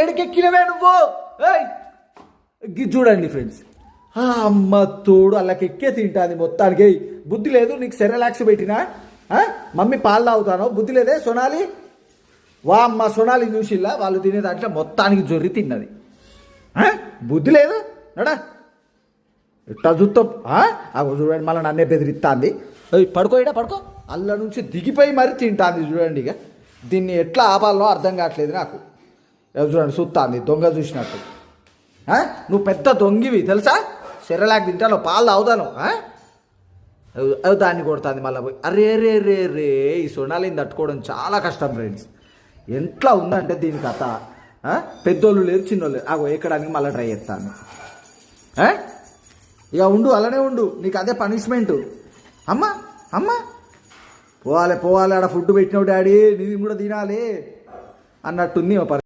ఏడుకెక్కినవే నువ్వు? ఏయ్! గి చూడండి ఫ్రెండ్స్. అమ్మ తోడు అల్లకి తింటాది మొత్తానికి. బుద్ధి లేదు నీకు సెరలాక్స్ పెట్టినా? మమ్మీ పాలు తాగుతాను? బుద్ధి లేదే సొనాలి? వా అమ్మ సొనాలి చూసిల్లా? వాళ్ళు తినే దాంట్లో మొత్తానికి జొర్రి తిన్నది. బుద్ధి లేదు? నడా? ఎట్లా చూస్తాం అగో చూడండి మళ్ళీ నన్నే బెదిరిస్తాంది ఏయ్, పడుకో పడుకో. అల్ల నుంచి దిగిపోయి మరి తింటాంది చూడండి ఇక. దీన్ని ఎట్లా ఆపాలో అర్థం కావట్లేదు నాకు. చూడండి సుత్తాంది దొంగ చూసినట్టు. నువ్వు పెద్ద దొంగివి తెలుసా? సెరలాక్ తింటాను పాలు తాగుతాను ఆ? అవ్- దాన్ని కొడుతుంది మళ్ళీ పోయి. అరే రే రే రే ఈ సొనాలిని తట్టుకోవడం చాలా కష్టం ఫ్రెండ్స్. ఎట్లా ఉందంటే దీని కథ. పెద్దోళ్ళు లేరు చిన్నోళ్ళు లేరు. అగో ఎక్కడానికి మళ్ళీ ట్రై చేస్తాను. ఇక ఉండు అలానే ఉండు. నీకు అదే పనిష్మెంట్. అమ్మా అమ్మా. పోవాలి పోవాలి ఆడ ఫుడ్ పెట్టినావు డాడీ. నీది కూడా తినాలి. అన్నట్టుంది